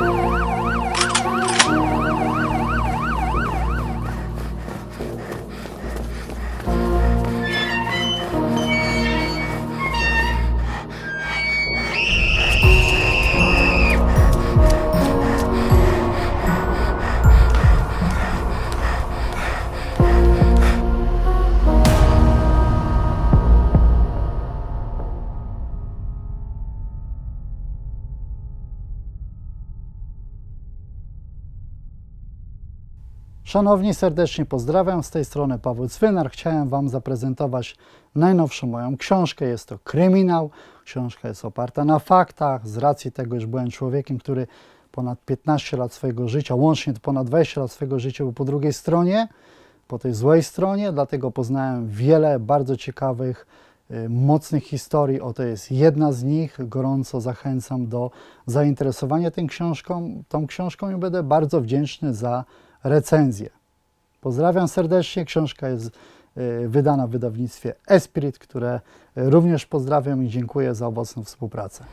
Bye. Szanowni, serdecznie pozdrawiam. Z tej strony Paweł Cwynar. Chciałem Wam zaprezentować najnowszą moją książkę. Jest to kryminał. Książka jest oparta na faktach. Z racji tego, że byłem człowiekiem, który ponad 15 lat swojego życia, łącznie ponad 20 lat swojego życia był po drugiej stronie, po tej złej stronie, dlatego poznałem wiele bardzo ciekawych, y, mocnych historii. Oto jest jedna z nich. Gorąco zachęcam do zainteresowania tą książką, tą książką i będę bardzo wdzięczny za recenzję. Pozdrawiam serdecznie. Książka jest y, wydana w wydawnictwie Esprit, które również pozdrawiam i dziękuję za owocną współpracę.